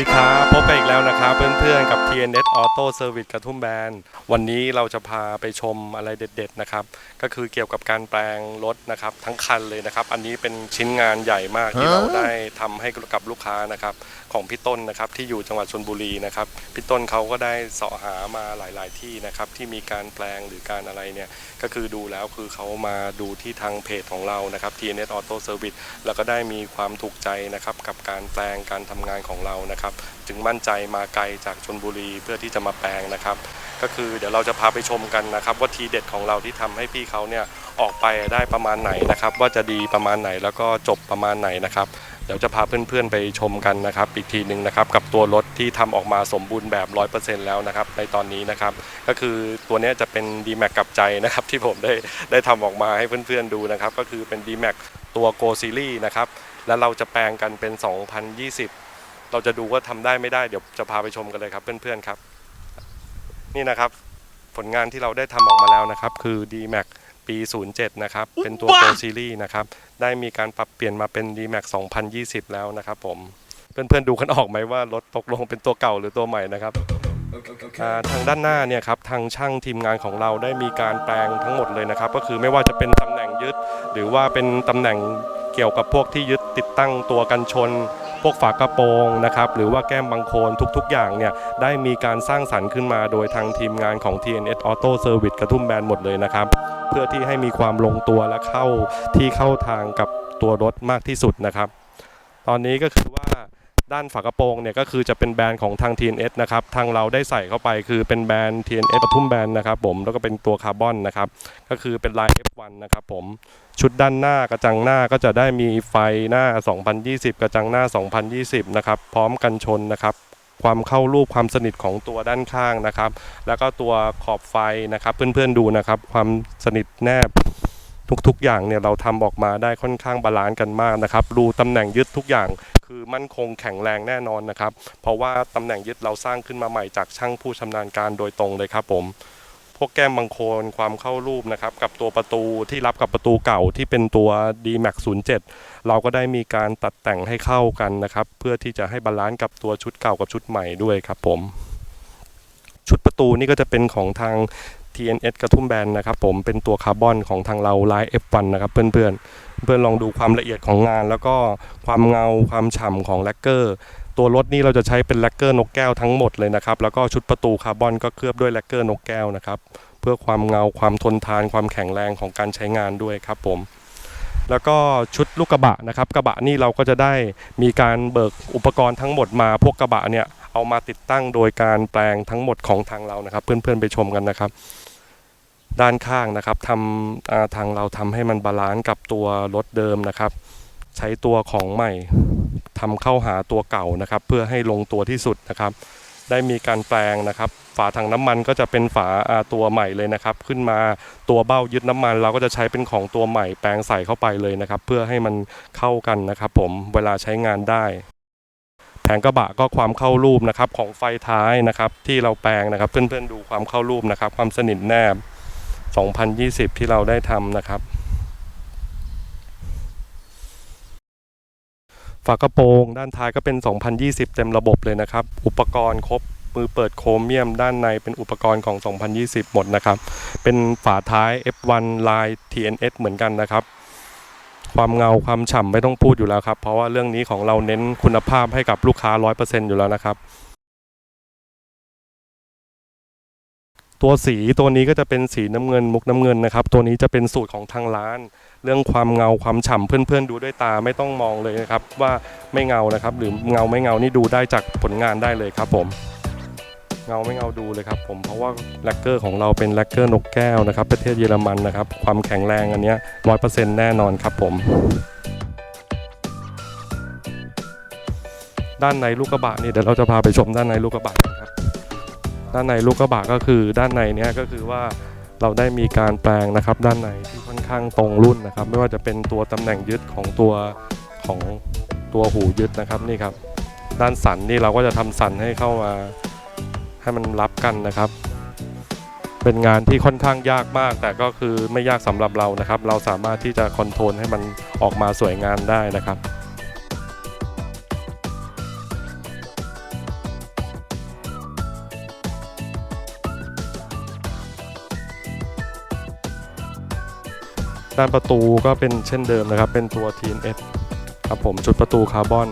ดีครับ พบไปอีกแล้วนะครับเพื่อนๆ กับ TNS Auto Service กระทุ่มแบน วันนี้เราจะพาไปชมอะไรเด็ดๆนะครับ ก็คือเกี่ยวกับการแปลงรถนะครับ ทั้งคันเลยนะครับ อันนี้เป็นชิ้นงานใหญ่มากที่เราได้ทำให้กับลูกค้านะครับของพี่ต้นนะครับที่อยู่จังหวัดชนบุรีนะครับพี่ต้นเขาก็ได้เสาะหามาหลาย ๆ ที่นะครับที่มีการแปลงหรือการอะไรเนี่ยก็คือดูแล้วคือเขามาดูที่ทางเพจของเรานะครับ TNS Auto Service แล้วก็ได้มีความถูกใจนะครับกับการแปลงการทำงานของเรานะครับ จึงมั่นใจมาไกลจากชนบุรีเพื่อที่จะมาแปลงนะครับ ก็คือเดี๋ยวเราจะพาไปชมกันนะครับ ว่าทีเด็ดของเราที่ทำให้พี่เขาเนี่ยออกไปได้ประมาณไหนนะครับ ว่าจะดีประมาณไหนแล้วก็จบประมาณไหนนะครับเดี๋ยวจะพาเพื่อนๆไปชมกันนะครับ อีกทีหนึ่งนะครับกับตัวรถที่ทำออกมาสมบูรณ์แบบ 100%แล้วนะครับในตอนนี้นะครับ ก็คือตัวนี้จะเป็น d m a x กับใจนะครับที่ผมได้ได้ทำออกมาให้เพื่อนๆดูนะครับ ก็คือเป็น d m a x ตัว Go Series นะครับแล้วเราจะแปลงกันเป็น 2020 เราจะดูว่าทำได้ไม่ได้เดี๋ยวจะพาไปชมกันเลยครับเพื่อนๆครับ นี่นะครับผลงานที่เราได้ทำออกมาแล้วนะครับ คือ d m a x ปี 07 นะครับ เป็นตัว Go Series นะครับ ได้มีการปรับเปลี่ยนมาเป็น d m a x 2020 แล้วนะครับผม เพื่อนๆดูกันออกไหมว่ารถตกลงเป็นตัวเก่าหรือตัวใหม่นะครับอ่าทางด้านหน้าเนี่ยครับทางช่างทีมงานของเราได้มีการแปลงทั้งหมดเลยนะครับ ก็คือไม่ว่าจะเป็นตำแหน่งยึด หรือว่าเป็นตำแหน่งเกี่ยวกับพวกที่ยึดติดตั้งตัวกันชน พวกฝากระโปรงนะครับหรือว่าแก้มบังโคนทุกๆ อย่างเนี่ยได้มีการสร้างสรรค์ขึ้นมาโดยทางทีมงานของ TNS Auto Service กระทุ่มแบนหมดเลยนะครับ เพื่อที่ให้มีความลงตัวและเข้าที่เข้าทางกับตัวรถมากที่สุดนะครับ ตอนนี้ก็คือว่า ด้านฝากระโปรงเนี่ยก็คือจะเป็นแบรนด์ของทาง TNS นะครับ ทางเราได้ใส่เข้าไปคือเป็นแบรนด์ TNS ปทุมแบรนด์นะครับผมแล้วก็เป็นตัวคาร์บอนนะครับ ก็คือเป็นลาย F1 นะครับผมชุดด้านหน้ากระจังหน้าก็จะได้มีไฟหน้า 2020 กระจังหน้า 2020 นะครับ พร้อมกันชนนะครับ ความเข้ารูปความสนิทของตัวด้านข้างนะครับ แล้วก็ตัวขอบไฟนะครับ เพื่อนๆดูนะครับ ความสนิทแนบทุกๆอย่างเนี่ยเราทำออกมาได้ค่อนข้างบาลานซ์กันมากนะครับ รูตำแหน่งยึดทุกอย่าง คือมั่นคงแข็งแรงแน่นอนนะครับ เพราะว่าตำแหน่งยึดเราสร้างขึ้นมาใหม่จากช่างผู้ชำนาญการโดยตรงเลยครับผมพวกแก้มบังโคนความเข้ารูปนะครับกับตัวประตูที่รับกับประตูเก่าที่เป็นตัว d m a x 07 เราก็ได้มีการตัดแต่งให้เข้ากันนะครับ เพื่อที่จะให้บาลานซ์กับตัวชุดเก่ากับชุดใหม่ด้วยครับผม ชุดประตูนี่ก็จะเป็นของทาง TNS กระทุ่มแบนนะครับผมเป็นตัวคาร์บอนของทางเราไลาย F1 นะครับเพื่อนๆเพื่อนลองดูความละเอียดของงาน แล้วก็ความเงาความฉ่ำของแลกเกอร์ตัวรถนี่เราจะใช้เป็นแลกเกอร์นกแก้วทั้งหมดเลยนะครับแล้วก็ชุดประตูคาร์บอนก็เคลือบด้วยแลกเกอร์นกแก้วนะครับเพื่อความเงาความทนทานความแข็งแรงของการใช้งานด้วยครับผมแล้วก็ชุดลูกกระบะนะครับกระบะนี่เราก็จะได้มีการเบิกอุปกรณ์ทั้งหมดมาพวกกระบะเนี่ย เอามาติดตั้งโดยการแปลงทั้งหมดของทางเรานะครับ เพื่อนๆไปชมกันนะครับ ด้านข้างนะครับทำทางเราทำให้มันบาลานซ์กับตัวรถเดิมนะครับ ใช้ตัวของใหม่ทำเข้าหาตัวเก่านะครับ เพื่อให้ลงตัวที่สุดนะครับ ได้มีการแปลงนะครับ ฝาถังน้ำมันก็จะเป็นฝาตัวใหม่เลยนะครับ ขึ้นมาตัวเบ้ายึดน้ำมัน เราก็จะใช้เป็นของตัวใหม่แปลงใส่เข้าไปเลยนะครับ เพื่อให้มันเข้ากันนะครับ ผมเวลาใช้งานได้ งกระบะก็ความเข้ารูปนะครับของไฟท้ายนะครับที่เราแปลงนะครับ เพื่อนๆดูความเข้ารูปนะครับ ความสนิทแนบ 2020 ที่เราได้ทำนะครับฝากระโปรงด้านท้ายก็เป็น 2020 เต็มระบบเลยนะครับ อุปกรณ์ครบมือเปิดโครเมียมด้านในเป็นอุปกรณ์ของ 2020 หมดนะครับ เป็นฝาท้าย F1 ลาย TNS เหมือนกันนะครับ ความเงาความฉ่ำไม่ต้องพูดอยู่แล้วครับ เพราะว่าเรื่องนี้ของเราเน้นคุณภาพให้กับลูกค้า 100%อยู่แล้วนะครับ ตัวสีตัวนี้ก็จะเป็นสีน้ำเงินมุกน้ำเงินนะครับ ตัวนี้จะเป็นสูตรของทางร้าน เรื่องความเงาความฉ่ำเพื่อนๆ ดูด้วยตาไม่ต้องมองเลยนะครับ ว่าไม่เงานะครับ หรือเงาไม่เงานี่ดูได้จากผลงานได้เลยครับผม เงาไม่เงาดูเลยครับผมเพราะว่าแลกเกอร์ของเราเป็นแลกเกอร์นกแก้วนะครับประเทศเยอรมันนะครับความแข็งแรงอันนี้ร้อยเปอร์เซ็นต์แน่นอนครับผม ด้านในลูกกระบะนี่เดี๋ยวเราจะพาไปชมด้านในลูกกระบะกันครับด้านในลูกกระบะก็คือด้านในเนี้ยก็คือว่าเราได้มีการแปลงนะครับด้านในที่ค่อนข้างตรงรุ่นนะครับ ไม่ว่าจะเป็นตัวตำแหน่งยึดของตัวของตัวหูยึดนะครับนี่ครับ ด้านสันนี่เราก็จะทำสันให้เข้ามา ให้มันรับกันนะครับ เป็นงานที่ค่อนข้างยากมาก แต่ก็คือไม่ยากสำหรับเรานะครับ เราสามารถที่จะคอนโทรลให้มันออกมาสวยงามได้นะครับด้านประตูก็เป็นเช่นเดิมนะครับ เป็นตัว TNS ครับผมชุดประตูคาร์บอน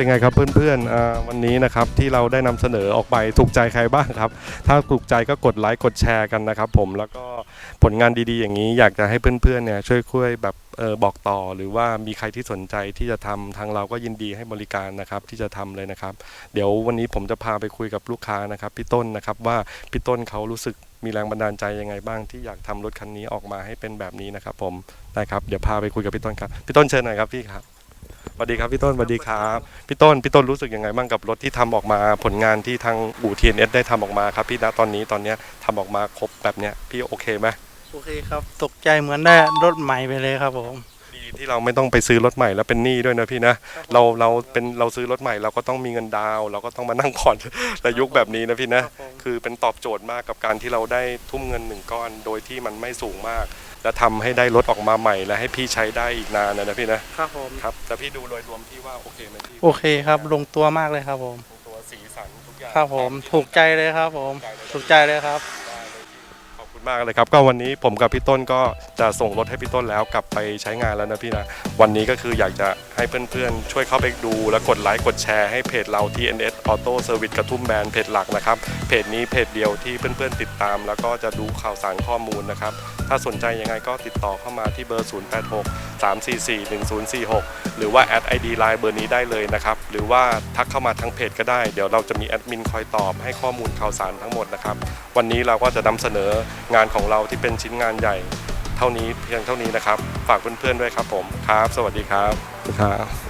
เป็นไงครับเพื่อนๆวันนี้นะครับที่เราได้นำเสนอออกไปถูกใจใครบ้างครับ ถ้าถูกใจก็กดไลค์กดแชร์กันนะครับ ผมแล้วก็ผลงานดีๆ อย่างนี้อยากจะให้เพื่อนๆเนี่ยช่วยคุยแบบเออบอกต่อหรือว่ามีใครที่สนใจที่จะทำทางเราก็ยินดีให้บริการนะครับที่จะทำเลยนะครับ เดี๋ยววันนี้ผมจะพาไปคุยกับลูกค้านะครับพี่ต้นนะครับว่าพี่ต้นเขารู้สึกมีแรงบันดาลใจยังไงบ้างที่อยากทำรถคันนี้ออกมาให้เป็นแบบนี้นะครับ ผมได้ครับเดี๋ยวพาไปคุยกับพี่ต้นครับพี่ต้นเชิญหน่อยครับพี่ครับ วัสดีครับพี่ต้นสวัสดีครับพี่ต้นพี่ต้นรู้สึกยังไงบ้างกับรถที่ทำออกมาผลงานที่ทางอู่ TNS ได้ทำออกมาครับพี่ณตอนนี้ตอนเนี้ยทำออกมาครบแบบเนี้ยพี่โอเคไหมโอเคครับตกใจเหมือนได้รถใหม่ไปเลยครับผมดีที่เราไม่ต้องไปซื้อรถใหม่แล้วเป็นหนี้ด้วยนะพี่นะเราเราเป็นเราซื้อรถใหม่เราก็ต้องมีเงินดาวน์เราก็ต้องมานั่งผ่อนแต่ยุคแบบนี้นะพี่นะครับผมคือเป็นตอบโจทย์มากกับการที่เราได้ทุ่มเงินหนึ่งก้อน โดยที่มันไม่สูงมาก และทำให้ได้รถออกมาใหม่และให้พี่ใช้ได้อีกนานนะนะพี่นะครับผมครับแต่พี่ดูโดยรวมพี่ว่าโอเคไหมพี่โอเคครับลงตัวมากเลยครับผม ตัวสีสันทุกอย่างครับผมถูกใจเลยครับผม ถูกใจเลยครับได้เลยพี่ขอบคุณมากเลยครับ ก็วันนี้ผมกับพี่ต้นก็ จะส่งรถให้พี่ต้นแล้วกลับไปใช้งานแล้วนะพี่นะ วันนี้ก็คืออยากจะให้เพื่อนๆ ช่วยเข้าไปดู และกดไลค์กดแชร์ให้เพจเรา TNS Auto Service กระทุ่มแบนเพจหลักนะครับ เพจนี้เพจเดียวที่เพื่อนๆติดตาม แล้วก็จะดูข่าวสารข้อมูลนะครับ ถ้าสนใจยังไงก็ติดต่อเข้ามาที่เบอร์ 086 344 1046 หรือว่าแอด ID Line เบอร์นี้ได้เลยนะครับ หรือว่าทักเข้ามาทางเพจก็ได้ เดี๋ยวเราจะมีแอดมินคอยตอบให้ข้อมูลข่าวสารทั้งหมดนะครับ วันนี้เราก็จะนำเสนองานของเราที่เป็นชิ้นงานใหญ่ เท่านี้เพียงเท่านี้นะครับ ฝากเพื่อนๆด้วยครับผมครับ สวัสดีครับครับ